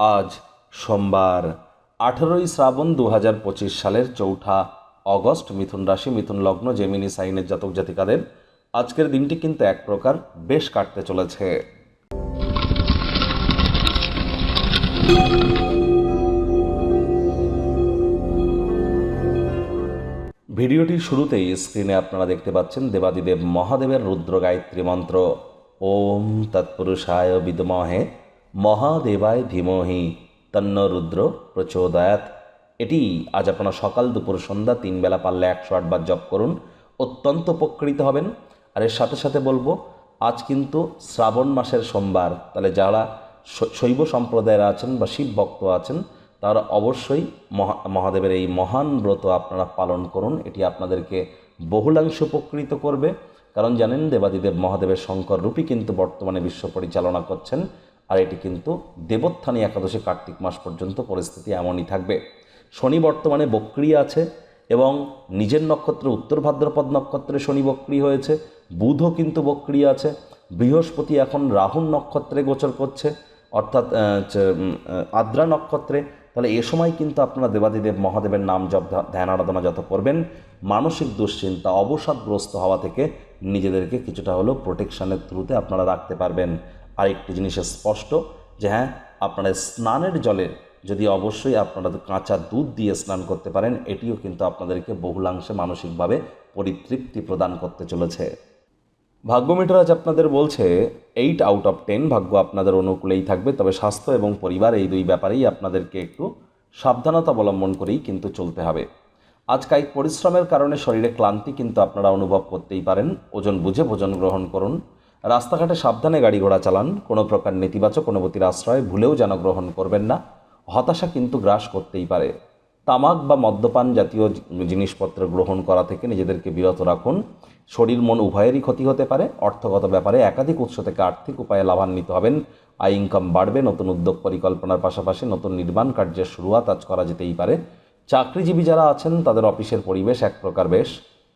আজ সোমবার, আঠেরোই শ্রাবণ দু হাজার পঁচিশ সালের চৌঠা অগস্ট মিথুন রাশি, মিথুন লগ্ন, জেমিনি সাইনের জাতক জাতিকাদের আজকের দিনটি কিন্তু এক প্রকার বেশ কাটতে চলেছে। ভিডিওটির শুরুতেই স্ক্রিনে আপনারা দেখতে পাচ্ছেন দেবাদিদেব মহাদেবের রুদ্র গায়ত্রী মন্ত্র। ওম তৎপুরুষায় বিদমহে মহাদেবায় ধীমহি তন্ন রুদ্র প্রচোদয়াত। এটি আজ আপনারা সকাল দুপুর সন্ধ্যা তিন বেলা পারলে একশো আটবার জপ করুন, অত্যন্ত উপকৃত হবেন। আর এর সাথে সাথে বলব, আজ কিন্তু শ্রাবণ মাসের সোমবার, তাহলে যারা শৈব সম্প্রদায়ের আছেন বা শিব ভক্ত আছেন, তারা অবশ্যই মহা, মহাদেবের এই মহান ব্রত আপনারা পালন করুন। এটি আপনাদেরকে বহুলাংশ উপকৃত করবে। কারণ জানেন দেবাদিদেব মহাদেবের শঙ্কর রূপী কিন্তু বর্তমানে বিশ্ব পরিচালনা করছেন। আর এটি কিন্তু দেবোত্থানী একাদশী কার্তিক মাস পর্যন্ত পরিস্থিতি এমনই থাকবে। শনি বর্তমানে বক্রি আছে এবং নিজের নক্ষত্র উত্তর ভাদ্রপদ নক্ষত্রে শনি বক্রি হয়েছে, বুধও কিন্তু বক্রি আছে, বৃহস্পতি এখন রাহুল নক্ষত্রে গোচর করছে, অর্থাৎ আদ্রা নক্ষত্রে। তাহলে এ সময় কিন্তু আপনারা দেবাদিদেব মহাদেবের নাম জপ ধ্যান আরাধনা যত করবেন, মানসিক দুশ্চিন্তা, অবসাদগ্রস্ত হওয়া থেকে নিজেদেরকে কিছুটা হলেও প্রোটেকশানের থ্রুতে আপনারা রাখতে পারবেন। আর একটি জিনিস স্পষ্ট যে হ্যাঁ আপনারা স্নানের জলে যদি অবশ্যই আপনারা কাঁচা দুধ দিয়ে স্নান করতে পারেন, এটিও কিন্তু আপনাদেরকে বহুলাংশে মানসিকভাবে পরিতৃপ্তি প্রদান করতে চলেছে। ভাগ্য মিটার আজ আপনাদের বলছে এইট আউট অফ টেন ভাগ্য আপনাদের অনুকূলেই থাকবে, তবে স্বাস্থ্য এবং পরিবার এই দুই ব্যাপারেই আপনাদেরকে একটু সাবধানতা অবলম্বন করেই কিন্তু চলতে হবে। আজ কায়িক পরিশ্রমের কারণে শরীরে ক্লান্তি কিন্তু আপনারা অনুভব করতেই পারেন। ওজন বুঝে ভোজন গ্রহণ করুন। রাস্তাঘাটে সাবধানে গাড়ি ঘোড়া চালান, কোনো প্রকার নেতিবাচক অনুভূতির আশ্রয় ভুলেও যেন গ্রহণ করবেন না, হতাশা কিন্তু গ্রাস করতেই পারে। তামাক বা মদ্যপান জাতীয় জিনিসপত্র গ্রহণ করা থেকে নিজেদেরকে বিরত রাখুন। শরীর, মন উভয়েরই ক্ষতি হতে পারে। অর্থগত ব্যাপারে একাধিক উৎস থেকে আর্থিক উপায়ে লাভান্বিত হবেন। আয়, ইনকাম বাড়বে, নতুন উদ্যোগ পরিকল্পনার পাশাপাশি নতুন নির্মাণ কার্যের শুরুয়াত আজ করা যেতেই পারে। চাকরিজীবী যারা আছেন, তাদের অফিসের পরিবেশ এক প্রকার বেশ।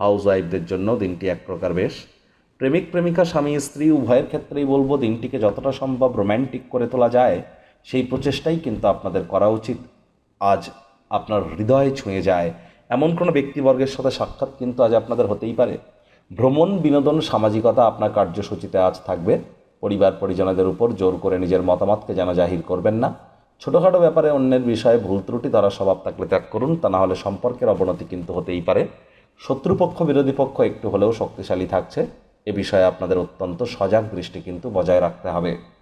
হাউস ওয়াইফদের জন্য দিনটি এক প্রকার বেশ। প্রেমিক, প্রেমিকা, স্বামী, স্ত্রী, উভয়ের ক্ষেত্রেই বলব দিনটিকে যতটা সম্ভব রোম্যান্টিক করে তোলা যায়, সেই প্রচেষ্টাই কিন্তু আপনাদের করা উচিত। আজ আপনার হৃদয়ে ছুঁয়ে যায়। এমন কোনো ব্যক্তিবর্গের সাথে সাক্ষাৎ কিন্তু আজ আপনাদের হতেই পারে। ভ্রমণ, বিনোদন, সামাজিকতা আপনার কার্যসূচিতে আজ থাকবে। পরিবার, পরিজনদের উপর জোর করে নিজের মতামতকে যেন জাহির করবেন না। ছোটোখাটো ব্যাপারে অন্যের বিষয়ে ভুল ত্রুটি দ্বারা স্বভাব থাকলে ত্যাগ করুন, তা না হলে সম্পর্কের অবনতি কিন্তু হতেই পারে। শত্রুপক্ষ, বিরোধী পক্ষ একটু হলেও শক্তিশালী থাকছে। এ বিষয়ে আপনাদের অত্যন্ত সজাগ দৃষ্টি কিন্তু বজায় রাখতে হবে।